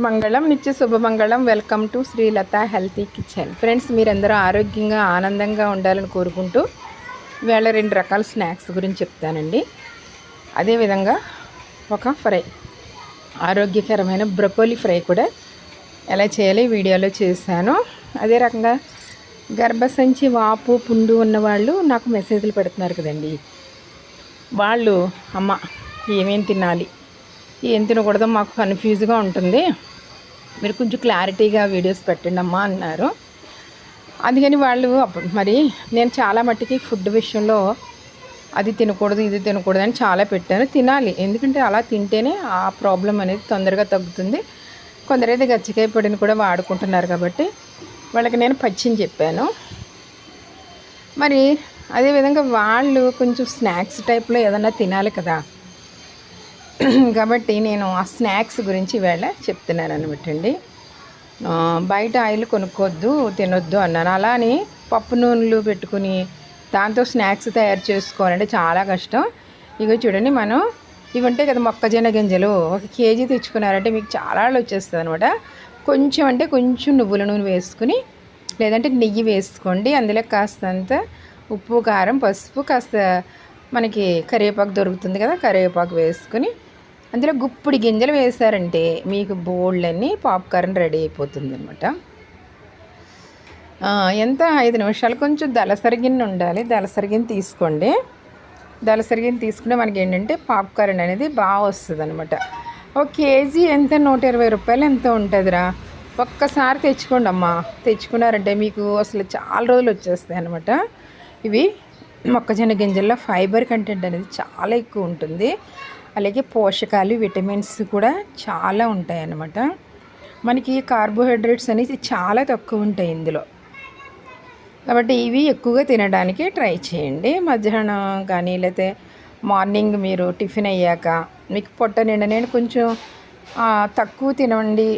మంగళం నిత్య శుభమంగళం welcome to Srilatha healthy kitchen friends మీరందరూ ఆరోగ్యంగా ఆనందంగా ఉండాలని కోరుకుంటూ వేళ రెండు రకాల స్నాక్స్ గురించి చెప్తానండి. అదేవిధంగా ఒక ఫ్రై ఆరోగ్యకరమైన బ్రొకోలీ ఫ్రై కూడా ఎలా చేయాలి వీడియోలో చేశాను. అదే రకంగా గర్భసంచి వాపు పుండు ఉన్నవాళ్ళు నాకు మెసేజ్లు పెడుతున్నారు కదండి. వాళ్ళు అమ్మ ఏమేం తినాలి? ఏం తినకూడదో మాకు కన్ఫ్యూజ్గా ఉంటుంది. మీరు కొంచెం క్లారిటీగా వీడియోస్ పెట్టండి అమ్మా అన్నారు. అందుకని వాళ్ళు అప్పుడు మరి నేను చాలా మట్టికి ఫుడ్ విషయంలో అది తినకూడదు ఇది తినకూడదు అని చాలా పెట్టాను. తినాలి. ఎందుకంటే అలా తింటేనే ఆ ప్రాబ్లం అనేది తొందరగా తగ్గుతుంది. కొందరైతే గచ్చికాయ పొడిని కూడా వాడుకుంటున్నారు కాబట్టి వాళ్ళకి నేను పచ్చిని చెప్పాను. మరి అదేవిధంగా వాళ్ళు కొంచెం స్నాక్స్ టైప్లో ఏదన్నా తినాలి కదా. కాబట్టి నేను ఆ స్నాక్స్ గురించి వేళ చెప్తున్నాను అనమాట అండి బయట ఆయిల్ కొనుక్కోవద్దు తినొద్దు అన్నాను. అలా అని పప్పు నూనెలు పెట్టుకుని దాంతో స్నాక్స్ తయారు చేసుకోవాలంటే చాలా కష్టం. ఇక చూడండి మనం ఇవి ఉంటాయి కదా మొక్కజొన్న గింజలు ఒక కేజీ తెచ్చుకున్నారంటే మీకు చాలా వచ్చేస్తుంది అనమాట కొంచెం అంటే కొంచెం నువ్వుల నూనె వేసుకుని లేదంటే నెయ్యి వేసుకోండి. అందులో కాస్తంత ఉప్పు కారం పసుపు కాస్త మనకి కరివేపాకు దొరుకుతుంది కదా కరివేపాకు వేసుకుని అందులో గుప్పుడు గింజలు వేసారంటే మీకు బోళ్ళన్నీ పాప్కార్న్ రెడీ అయిపోతుంది అనమాట ఎంత? ఐదు నిమిషాలు. కొంచెం దళసరిగిన్ని ఉండాలి. దళసరి తీసుకోండి. దళసరి తీసుకుంటే మనకి ఏంటంటే పాప్కార్న్ అనేది బాగా వస్తుంది అనమాట ఒక కేజీ ఎంత? నూట ఇరవై రూపాయలు ఎంత ఉంటుందిరా? ఒక్కసారి తెచ్చుకోండి అమ్మా. తెచ్చుకున్నారంటే మీకు అసలు చాలా రోజులు వచ్చేస్తాయి అనమాట ఇవి మొక్కజొన్న గింజల్లో ఫైబర్ కంటెంట్ అనేది చాలా ఎక్కువ ఉంటుంది. అలాగే పోషకాలు విటమిన్స్ కూడా చాలా ఉంటాయి అన్నమాట మనకి కార్బోహైడ్రేట్స్ అనేది చాలా తక్కువ ఉంటాయి ఇందులో. కాబట్టి ఇవి ఎక్కువగా తినడానికి ట్రై చేయండి. మధ్యాహ్నం కానీ లేకపోతే మార్నింగ్ మీరు టిఫిన్ అయ్యాక మీకు పొట్ట నిండా నేను కొంచెం తక్కువ తినండి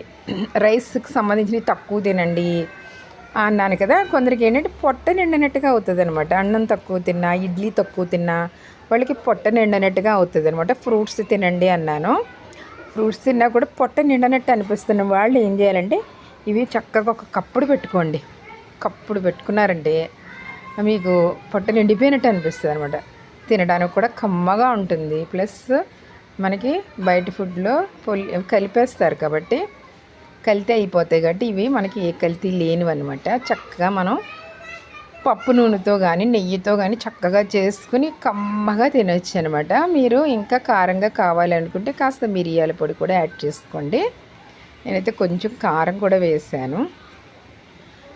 రైస్కి సంబంధించినవి తక్కువ తినండి. అన్నాను కదా కొందరికి ఏంటంటే పొట్ట నిండినట్టుగా అవుతుంది అనమాట అన్నం తక్కువ తిన్నా ఇడ్లీ తక్కువ తిన్నా వాళ్ళకి పొట్ట నిండినట్టుగా అవుతుంది అనమాట ఫ్రూట్స్ తినండి అన్నాను. ఫ్రూట్స్ తిన్నా కూడా పొట్ట నిండినట్టు అనిపిస్తున్న వాళ్ళు ఏం చేయాలంటే ఇవి చక్కగా ఒక కప్పుడు పెట్టుకోండి. కప్పుడు పెట్టుకున్నారంటే మీకు పొట్ట నిండిపోయినట్టు అనిపిస్తుంది అనమాట తినడానికి కూడా కమ్మగా ఉంటుంది. ప్లస్ మనకి బయట ఫుడ్లో పొలి కలిపేస్తారు కాబట్టి కల్తీ అయిపోతాయి కాబట్టి ఇవి మనకి ఏ కల్తీ లేనివి అనమాట చక్కగా మనం పప్పు నూనెతో కానీ నెయ్యితో కానీ చక్కగా చేసుకుని కమ్మగా తినొచ్చు అనమాట మీరు ఇంకా కారంగా కావాలనుకుంటే కాస్త మిరియాల పొడి కూడా యాడ్ చేసుకోండి. నేనైతే కొంచెం కారం కూడా వేసాను.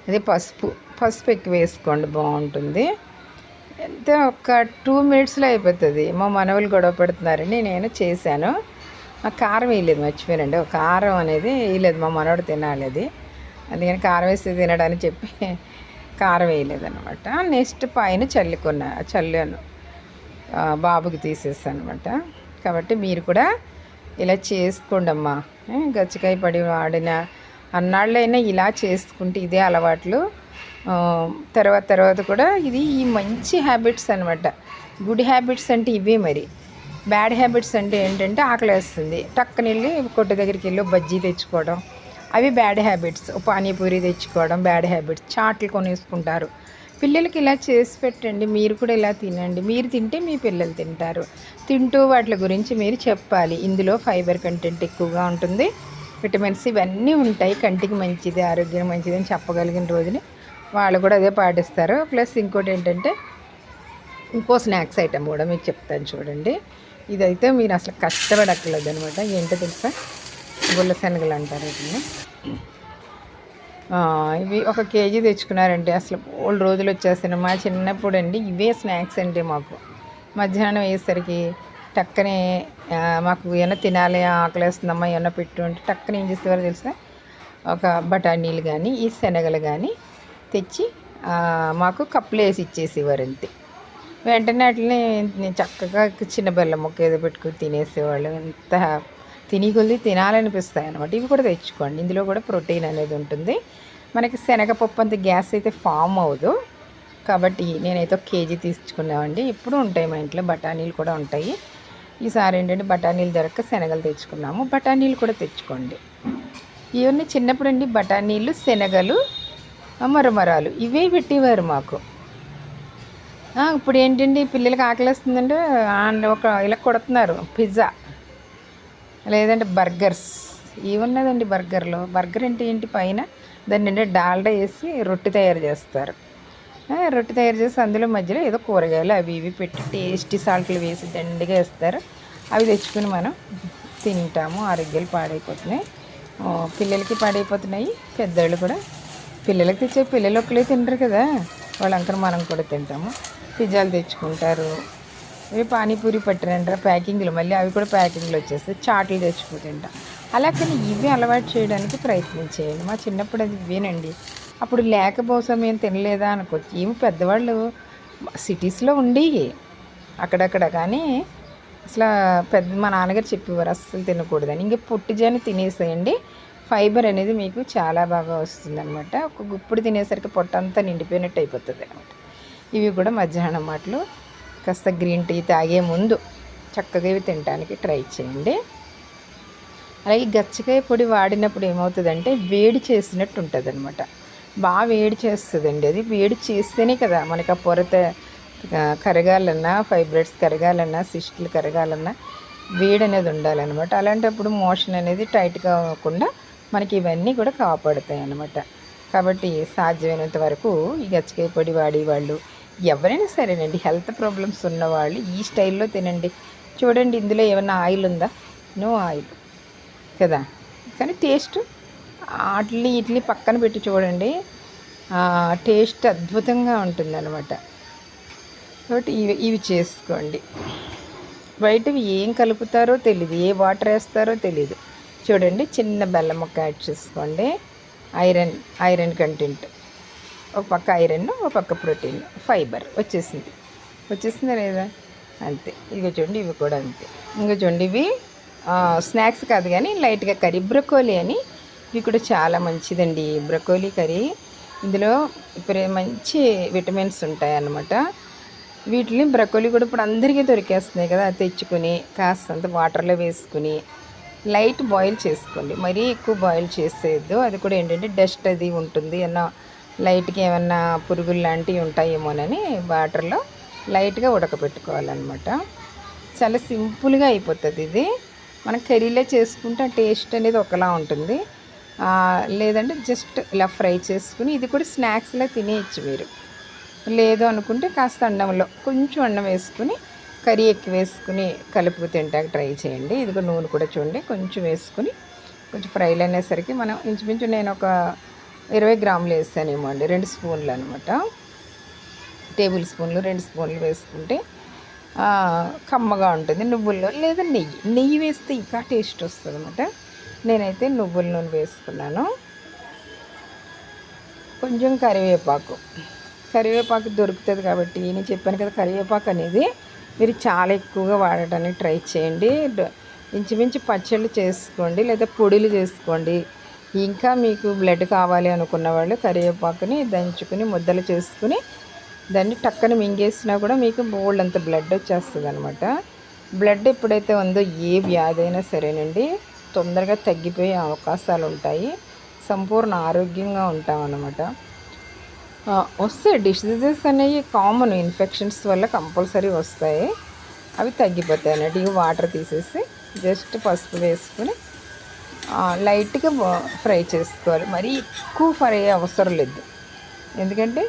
అదే పసుపు పసుపు ఎక్కువ వేసుకోండి బాగుంటుంది. అంతే ఒక టూ మినిట్స్లో అయిపోతుంది. మా మనవలు గొడవ పెడుతున్నారని నేను చేశాను. కారం వేయలేదు మర్చిపోయానండి. ఒక కారం అనేది వేయలేదు మా మనవాడు తినాలి అది అందుకని కారం వేసి తినడని చెప్పి కారం వేయలేదనమాట నెక్స్ట్ పైన చల్లుకున్నా చల్లాను. బాబుకి తీసేస్తాను అనమాట కాబట్టి మీరు కూడా ఇలా చేసుకోండి అమ్మా గచ్చికాయ పడి వాడిన అన్నాళ్ళైనా ఇలా చేసుకుంటే ఇదే అలవాట్లు. తర్వాత తర్వాత కూడా ఇది ఈ మంచి హ్యాబిట్స్ అనమాట గుడ్ హ్యాబిట్స్ అంటే ఇవే మరి. బ్యాడ్ హ్యాబిట్స్ అంటే ఏంటంటే ఆకలి వేస్తుంది. టక్కని వెళ్ళి కొట్టు దగ్గరికి వెళ్ళి బజ్జీ తెచ్చుకోవడం. అవి బ్యాడ్ హ్యాబిట్స్. పానీపూరి తెచ్చుకోవడం బ్యాడ్ హ్యాబిట్స్. చాట్లు కొనేసుకుంటారు. పిల్లలకి ఇలా చేసి పెట్టండి. మీరు కూడా ఇలా తినండి. మీరు తింటే మీ పిల్లలు తింటారు. తింటూ వాటి గురించి మీరు చెప్పాలి. ఇందులో ఫైబర్ కంటెంట్ ఎక్కువగా ఉంటుంది. విటమిన్స్ ఇవన్నీ ఉంటాయి. కంటికి మంచిది ఆరోగ్యం మంచిది అని చెప్పగలిగిన రోజుని వాళ్ళు కూడా అదే పాటిస్తారు. ప్లస్ ఇంకోటి ఏంటంటే ఇంకో స్నాక్స్ ఐటెం కూడా మీకు చెప్తాను చూడండి. ఇదైతే మీరు అసలు కష్టపడక్కర్లేదు అనమాట. ఏంటో తెలుసా? గుల్ల శనగలు అంటారు వీటిని. ఇవి ఒక కేజీ తెచ్చుకున్నారంటే అసలు ఓల్డ్ రోజులు వచ్చేస్తాయి మా చిన్నప్పుడు అండి ఇవే స్నాక్స్ అండి మాకు. మధ్యాహ్నం అయ్యేసరికి టక్కనే మాకు ఏమైనా తినాలి ఆకలేస్తుందమ్మా ఏమైనా పెట్టు అంటే టక్కన ఏం చేసేవారు తెలుసా? ఒక బఠానీలు కానీ ఈ శనగలు కానీ తెచ్చి మాకు కప్పులు వేసి ఇచ్చేసేవారు అంతే. వెంటనే అట్లనే చక్కగా చిన్న బెల్లం ముక్క ఏదో పెట్టుకుని తినేసేవాళ్ళు. ఎంత తిని కొద్ది తినాలనిపిస్తాయి అనమాట ఇవి కూడా తెచ్చుకోండి. ఇందులో కూడా ప్రోటీన్ అనేది ఉంటుంది. మనకి శనగపప్పు అంత గ్యాస్ అయితే ఫామ్ అవ్వదు. కాబట్టి నేనైతే ఒక కేజీ తీసుకున్నామండి. ఇప్పుడు ఉంటాయి మా ఇంట్లో. బఠానీలు కూడా ఉంటాయి. ఈసారి ఏంటంటే బఠానీలు దొరక శనగలు తెచ్చుకున్నాము. బఠానీలు కూడా తెచ్చుకోండి. ఇవన్నీ చిన్నప్పుడు అండి బఠానీలు శనగలు మరమరాలు. ఇవే పెట్టేవారు మాకు. ఇప్పుడు ఏంటండి పిల్లలకి ఆకలిస్తుందంటే ఆ, ఒక ఇలా కొడుతున్నారు పిజ్జా. లేదంటే బర్గర్స్. ఏమున్నదండి బర్గర్లో? బర్గర్ అంటే ఏంటి పైన? దాని నిండా డాల్డా వేసి రొట్టె తయారు చేస్తారు. రొట్టె తయారు చేసి అందులో మధ్యలో ఏదో కూరగాయలు అవి ఇవి పెట్టి టేస్టీ సాల్ట్లు వేసి దండిగా వేస్తారు. అవి తెచ్చుకుని మనం తింటాము. ఆరోగ్యాలు పాడైపోతున్నాయి. పిల్లలకి పాడైపోతున్నాయి. పెద్దవాళ్ళు కూడా పిల్లలకి తెచ్చే పిల్లలు ఒక్కలే తింటారు కదా. వాళ్ళంకర మనం కూడా తింటాము. పిజ్జాలు తెచ్చుకుంటారు. ఇవి పానీపూరి పట్టినంటారా ప్యాకింగ్లు. మళ్ళీ అవి కూడా ప్యాకింగ్లు వచ్చేస్తాయి. చాట్లు తెచ్చుకుంటాం అలా కానీ ఇవి అలవాటు చేయడానికి ప్రయత్నించేయండి మా చిన్నప్పుడు అది ఇవేనండి. అప్పుడు లేక బహుశా మేము తినలేదా అనుకోవచ్చు. ఏమి పెద్దవాళ్ళు సిటీస్లో ఉండి అక్కడక్కడ కానీ అసలు పెద్ద మా నాన్నగారు చెప్పేవారు అస్సలు తినకూడదని. ఇంకా పొట్టిజాని తినేసేయండి. ఫైబర్ అనేది మీకు చాలా బాగా వస్తుంది అనమాట ఒక గుప్పుడు తినేసరికి పొట్టంతా నిండిపోయినట్టు అయిపోతుంది అనమాట ఇవి కూడా మధ్యాహ్నం మాటలు. కాస్త గ్రీన్ టీ తాగే ముందు చక్కగా ఇవి తినడానికి ట్రై చేయండి. అలాగే గచ్చకాయ పొడి వాడినప్పుడు ఏమవుతుందంటే వేడి చేసినట్టు ఉంటుంది అనమాట బాగా వేడి చేస్తుందండి అది. వేడి చేస్తేనే కదా మనకి ఆ పొరత కరగాలన్నా ఫైబ్రెట్స్ కరగాలన్నా సిస్టులు కరగాలన్నా వేడి అనేది ఉండాలన్నమాట. అలాంటప్పుడు మోషన్ అనేది టైట్గా అవ్వకుండా మనకి ఇవన్నీ కూడా కాపాడుతాయి అన్నమాట కాబట్టి సాధ్యమైనంత వరకు ఈ గచ్చకాయ పొడి వాడేవాళ్ళు ఎవరైనా సరేనండి హెల్త్ ప్రాబ్లమ్స్ ఉన్నవాళ్ళు ఈ స్టైల్లో తినండి. చూడండి ఇందులో ఏమైనా ఆయిల్ ఉందా? No oil. కదా? కానీ టేస్ట్ అట్లీ ఇడ్లీ పక్కన పెట్టి చూడండి టేస్ట్ అద్భుతంగా ఉంటుందన్నమాట. కాబట్టి ఇవి ఇవి చేసుకోండి. బయటవి ఏం కలుపుతారో తెలియదు ఏ వాటర్ వేస్తారో తెలియదు చూడండి చిన్న బెల్లం ముక్క యాడ్ చేసుకోండి. Iron iron content. ఒక పక్క ఐరన్ ఒక పక్క ప్రోటీన్ ఫైబర్ వచ్చేసింది. వచ్చేసిందా లేదా? అంతే. ఇక చూడండి ఇవి కూడా అంతే. ఇంకా చూడండి ఇవి స్నాక్స్ కాదు కానీ లైట్గా కర్రీ బ్రొకోలీ అని. ఇవి కూడా చాలా మంచిదండి. Broccoli curry. ఇందులో ఇప్పుడు మంచి విటమిన్స్ ఉంటాయి అన్నమాట వీటిని బ్రకోలీ కూడా ఇప్పుడు అందరికీ దొరికేస్తున్నాయి కదా తెచ్చుకొని కాస్తంత వాటర్లో వేసుకుని లైట్ బాయిల్ చేసుకోండి. మరీ ఎక్కువ బాయిల్ చేసేయద్దు. అది కూడా ఏంటంటే డస్ట్ అది ఉంటుంది అన్న లైట్గా ఏమన్నా పురుగులు లాంటివి ఉంటాయేమోనని వాటర్లో లైట్గా ఉడకబెట్టుకోవాలన్నమాట. చాలా సింపుల్గా అయిపోతుంది ఇది. మనం కర్రీలో చేసుకుంటే టేస్ట్ అనేది ఒకలా ఉంటుంది. లేదంటే జస్ట్ ఇలా ఫ్రై చేసుకుని ఇది కూడా స్నాక్స్లో తినేయచ్చు మీరు. లేదు అనుకుంటే కాస్త అన్నంలో కొంచెం అన్నం వేసుకుని కర్రీ ఎక్కువ వేసుకుని కలుపు తింటాక ట్రై చేయండి. ఇదిగో నూనె కూడా చూడండి కొంచెం వేసుకుని కొంచెం ఫ్రైలు అనేసరికి మనం ఇంచుమించు నేను ఒక ఇరవై గ్రాములు వేస్తానేమో అండి రెండు స్పూన్లు అనమాట టేబుల్ స్పూన్లు రెండు స్పూన్లు వేసుకుంటే కమ్మగా ఉంటుంది నువ్వుల్లో లేదా నెయ్యి. నెయ్యి వేస్తే ఇంకా టేస్ట్ వస్తుంది అనమాట నేనైతే నువ్వుల నూనె వేసుకున్నాను. కొంచెం కరివేపాకు. కరివేపాకు దొరుకుతుంది కాబట్టి నేను చెప్పాను కదా కరివేపాకు అనేది మీరు చాలా ఎక్కువగా వాడటానికి ట్రై చేయండి. ఇంచుమించు పచ్చళ్ళు చేసుకోండి లేదా పొడులు చేసుకోండి. ఇంకా మీకు బ్లడ్ కావాలి అనుకున్న వాళ్ళు కరివేపాకుని దంచుకుని ముద్దలు చేసుకుని దాన్ని టక్కన మింగేసినా కూడా మీకు బోల్డ్ అంత బ్లడ్ వచ్చేస్తుంది అనమాట బ్లడ్ ఎప్పుడైతే ఉందో ఏ వ్యాధి అయినా సరేనండి తొందరగా తగ్గిపోయే అవకాశాలు ఉంటాయి. సంపూర్ణ ఆరోగ్యంగా ఉంటాం వస్తే డిసీజెస్ అనేవి కామన్ ఇన్ఫెక్షన్స్ వల్ల కంపల్సరీ వస్తాయి. అవి తగ్గిపోతాయి అన్నట్టు ఇక వాటర్ తీసేసి జస్ట్ పసుపు వేసుకుని లైట్గా ఫ్రై చేసుకోవాలి. మరీ ఎక్కువ ఫ్రై అవసరం లేదు. ఎందుకంటే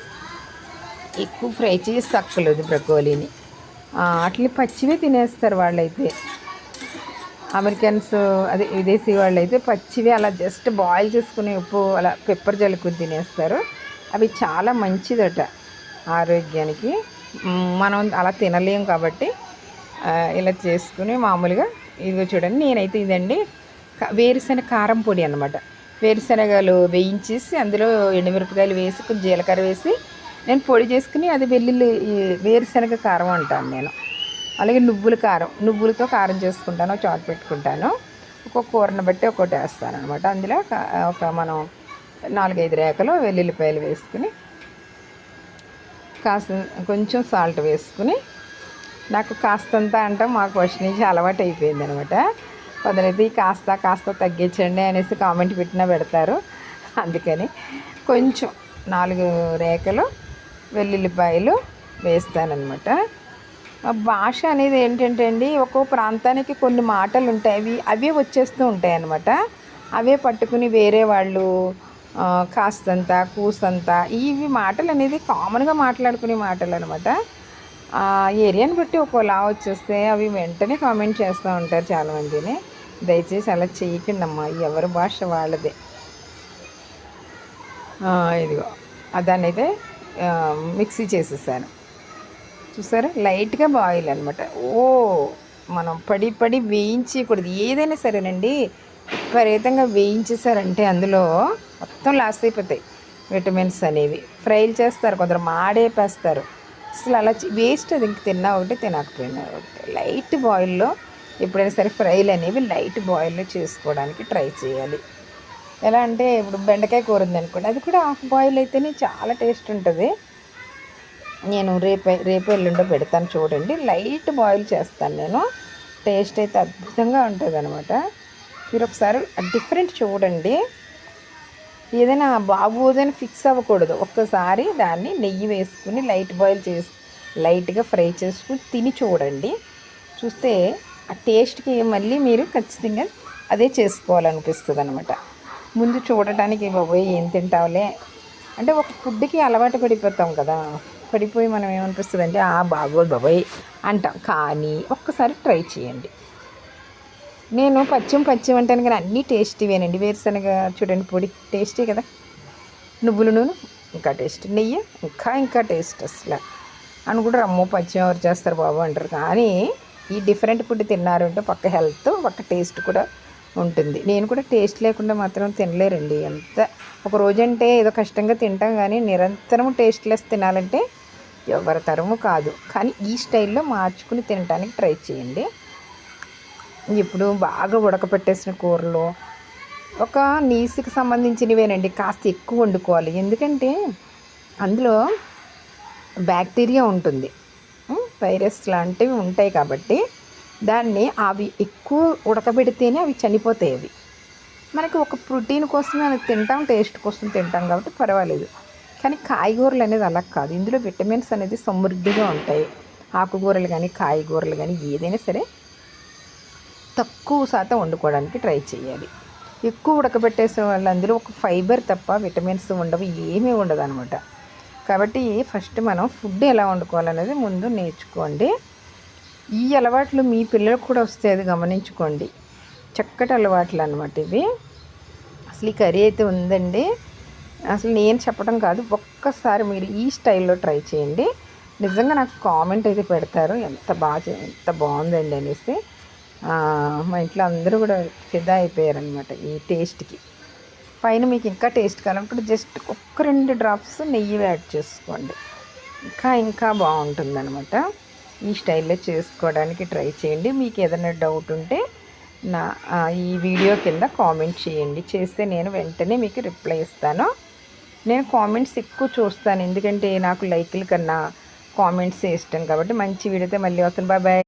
ఎక్కువ ఫ్రై చేసి తక్కలేదు బ్రకోలీని. అట్లా పచ్చివే తినేస్తారు వాళ్ళైతే. అమెరికన్స్ అదే విదేశీ వాళ్ళు అయితే పచ్చివి అలా జస్ట్ బాయిల్ చేసుకుని ఉప్పు అలా పెప్పర్ జల్లుకుని తినేస్తారు. అవి చాలా మంచిదట ఆరోగ్యానికి. మనం అలా తినలేం కాబట్టి ఇలా చేసుకుని మామూలుగా ఇదిగో చూడండి నేనైతే ఇదండి వేరుశనగ కారం పొడి అనమాట వేరుశనగలు వేయించేసి అందులో ఎండుమిరపకాయలు వేసి కొంచెం జీలకర్ర వేసి నేను పొడి చేసుకుని అది వెల్లుల్లి వేరుశెనగ వేరుశనగ కారం అంటాను నేను. అలాగే నువ్వుల కారం నువ్వులతో కారం చేసుకుంటాను చాట్ పెట్టుకుంటాను. ఒక్కొక్క కూరని బట్టి ఒక్కొక్కటి వేస్తాను అనమాట అందులో ఒక- ఒక మనం నాలుగైదు రేఖలు వెల్లుల్లిపాయలు వేసుకుని కాస్త కొంచెం సాల్ట్ వేసుకుని నాకు కాస్తంత అంటే మాకు ఫస్ట్ నుంచి అలవాటు అయిపోయింది అనమాట కొందరైతే కాస్త కాస్త తగ్గించండి అనేసి కామెంట్ పెట్టినా పెడతారు. అందుకని కొంచెం నాలుగు రేఖలు వెల్లుల్లిపాయలు వేస్తానమాట భాష అనేది ఏంటంటే అండి ఒక్కో ప్రాంతానికి కొన్ని మాటలు ఉంటాయి. అవి అవే వచ్చేస్తూ ఉంటాయి అన్నమాట అవే పట్టుకుని వేరే వాళ్ళు కాస్తంత కూసంత ఇవి మాటలు అనేది కామన్గా మాట్లాడుకునే మాటలు అనమాట ఏరియాని బట్టి ఒకలా వచ్చేస్తే అవి వెంటనే కామెంట్ చేస్తూ ఉంటారు చాలామందిని. దయచేసి అలా చేయకండి అమ్మా ఎవరి భాష వాళ్ళదే. ఇదిగో. దాన్ని అయితే మిక్సీ చేసేసాను. చూసారా? లైట్గా బాయిల్ అనమాట ఓ మనం పడి పడి వేయించకూడదు ఏదైనా సరేనండి. విపరీతంగా వేయించేసారంటే అందులో మొత్తం లాస్ అయిపోతాయి. విటమిన్స్ అనేవి. ఫ్రైలు చేస్తారు. కొందరు మాడేపేస్తారు అసలు అలా వేస్ట్ అది. ఇంక తిన్నా ఒకటి తినకపోయినా ఒకటి. లైట్ బాయిల్లో ఎప్పుడైనా సరే ఫ్రైలు అనేవి లైట్ బాయిల్లో చేసుకోవడానికి ట్రై చేయాలి. ఎలా అంటే ఇప్పుడు బెండకాయ కూర ఉందనుకోండి అది కూడా హాఫ్ బాయిల్ అయితేనే చాలా టేస్ట్ ఉంటుంది. నేను రేపు రేపు ఎల్లుండో పెడతాను చూడండి. లైట్ బాయిల్ చేస్తాను నేను. టేస్ట్ అయితే అద్భుతంగా ఉంటుంది అనమాట మీరు ఒకసారి డిఫరెంట్ చూడండి. ఏదైనా బాగోదని ఫిక్స్ అవ్వకూడదు. ఒక్కసారి దాన్ని నెయ్యి వేసుకుని లైట్ బాయిల్ చేసి లైట్గా ఫ్రై చేసుకుని తిని చూడండి. చూస్తే ఆ టేస్ట్కి మళ్ళీ మీరు ఖచ్చితంగా అదే చేసుకోవాలనిపిస్తుంది అనమాట ముందు చూడటానికి బాబోయ్ ఏం తింటావులే? అంటే ఒక ఫుడ్కి అలవాటు పడిపోతాం కదా. పడిపోయి మనం ఏమనిపిస్తుంది అంటే ఆ బాగోదు బాబోయ్ అంటాం. కానీ ఒక్కసారి ట్రై చేయండి. నేను పచ్చిమ పచ్చిమ అంటాను కానీ అన్నీ టేస్టీవేనండి. వేరుశనగ చూడండి పొడి టేస్టీ కదా. నువ్వుల నూనె ఇంకా టేస్ట్. నెయ్యి ఇంకా ఇంకా టేస్ట్ అసలు. అని కూడా రమ్మో పచ్చిమ ఎవరు చేస్తారు బాబు అంటారు. కానీ ఈ డిఫరెంట్ ఫుడ్ తిన్నారంటే పక్క హెల్త్ పక్క టేస్ట్ కూడా ఉంటుంది. నేను కూడా టేస్ట్ లేకుండా మాత్రం తినలేరండి. ఎంత ఒక రోజంటే ఏదో కష్టంగా తింటాం కానీ నిరంతరం టేస్ట్లెస్ తినాలంటే ఎవరి తరము కాదు. కానీ ఈ స్టైల్లో మార్చుకుని తినడానికి ట్రై చేయండి. ఇప్పుడు బాగా ఉడకపెట్టేసిన కూరలు ఒక నీసుకి సంబంధించినవేనండి. కాస్త ఎక్కువ వండుకోవాలి. ఎందుకంటే అందులో బ్యాక్టీరియా ఉంటుంది. వైరస్ లాంటివి ఉంటాయి కాబట్టి దాన్ని అవి ఎక్కువ ఉడకబెడితేనే అవి చనిపోతాయి అవి. మనకి ఒక ప్రోటీన్ కోసమే అది తింటాం టేస్ట్ కోసం తింటాం కాబట్టి పర్వాలేదు. కానీ కాయగూరలు అనేది అలా కాదు. ఇందులో విటమిన్స్ అనేది సమృద్ధిగా ఉంటాయి. ఆకుకూరలు కానీ కాయగూరలు కానీ ఏదైనా సరే తక్కువ శాతం వండుకోవడానికి ట్రై చేయాలి. ఎక్కువ ఉడకబెట్టేసే వాళ్ళు అందులో ఒక ఫైబర్ తప్ప విటమిన్స్ ఉండవు ఏమీ ఉండదు అనమాట కాబట్టి ఫస్ట్ మనం ఫుడ్ ఎలా వండుకోవాలనేది ముందు నేర్చుకోండి. ఈ అలవాట్లు మీ పిల్లలకు కూడా వస్తే అది గమనించుకోండి. చక్కటి అలవాట్లు అనమాట ఇవి. అసలు ఈ కర్రీ అయితే ఉందండి. అసలు నేను చెప్పడం కాదు ఒక్కసారి మీరు ఈ స్టైల్లో ట్రై చేయండి. నిజంగా నాకు కామెంట్ అయితే పెడతారు ఎంత బాగా చే- ఎంత బాగుందండి అనేసి. మా ఇంట్లో అందరూ కూడా ఫిదా అయిపోయారనమాట ఈ టేస్ట్కి. పైన మీకు ఇంకా టేస్ట్ కావాలన్నప్పుడు జస్ట్ ఒక్క రెండు డ్రాప్స్ నెయ్యి యాడ్ చేసుకోండి. ఇంకా ఇంకా బాగుంటుందన్నమాట. ఈ స్టైల్లో చేసుకోవడానికి ట్రై చేయండి. మీకు ఏదైనా డౌట్ ఉంటే నా ఈ వీడియో కింద కామెంట్ చేయండి. చేస్తే నేను వెంటనే మీకు రిప్లై ఇస్తాను. నేను కామెంట్స్ ఎక్కువ చూస్తాను. ఎందుకంటే నాకు లైక్ల కన్నా కామెంట్స్ ఇష్టం కాబట్టి మంచి వీడియోతో మళ్ళీ వస్తాను. Bye bye